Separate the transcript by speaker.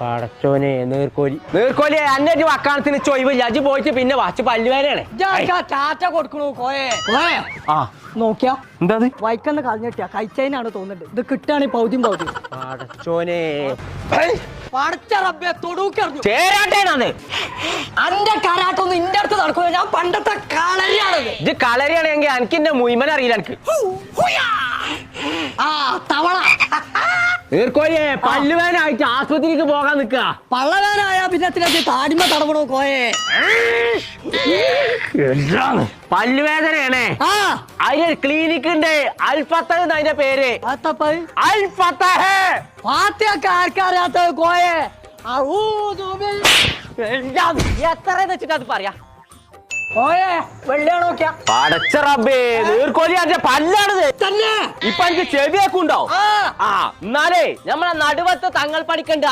Speaker 1: പടച്ചോനെ നീർക്കോലി. നീർക്കോലി അന്നെ ഇജ്ജ് വക്കാണത്തിന് ചൊയ്വില്ല. അജ് പോയിട്ട് പിന്നെ വാച്ച് പല്ലുവേനാണ്.
Speaker 2: ടാറ്റ കൊടുക്കണു കോയെ. കോയെ?
Speaker 1: ആ.
Speaker 2: നോക്കിയാ?
Speaker 1: എന്താ
Speaker 2: വൈക്കന്ന് കളഞ്ഞിട്ടാ കഴിച്ചതിനാണ് തോന്നുന്നുണ്ട്. ഇത് കിട്ടുകയാണെങ്കിൽ പൗതിയും പൗതി
Speaker 1: പടച്ചോനെ.
Speaker 2: പടച്ച റബ്ബെ തൊടുക്കറിഞ്ഞു
Speaker 1: ചേരാട്ടേനാന്ന്
Speaker 2: അന്റെ കരാട്ടൊന്നും ഇന്റെ അടുത്ത് നടക്കൂല. ഞാൻ പണ്ടത്തെ കളരിയാണത്.
Speaker 1: ഇത് കളരിയാണെങ്കിൽ എനിക്ക് എന്റെ മുയ്മൻ അറിയില്ല എനിക്ക്
Speaker 2: ആ തവള.
Speaker 1: നീർക്കോലിയെ പല്ലുവേനായിട്ട് ആശുപത്രിക്ക് പോകാൻ നിക്ക
Speaker 2: പള്ളവേനായ പിന്നെ താടിമ തടവണോ കോയെ?
Speaker 1: പല്ലുവേദനയാണേ. അതിന് ക്ലിനിക് ഉണ്ട് അൽഫത്ത അതിന്റെ പേര്.
Speaker 2: ആർക്കറിയാത്ത കോയെ?
Speaker 1: എത്ര വെച്ചിട്ട് അത് പറയാ? പടച്ച റബ്ബേ നീർക്കോലി പല്ലാണിത്. ഇപ്പൊ ചെവിയാക്കുണ്ടോ? ചെവിയൊക്കെ ആ എന്നാലേ നമ്മളെ നടുവത്ത് തങ്ങൾ പഠിക്കണ്ട്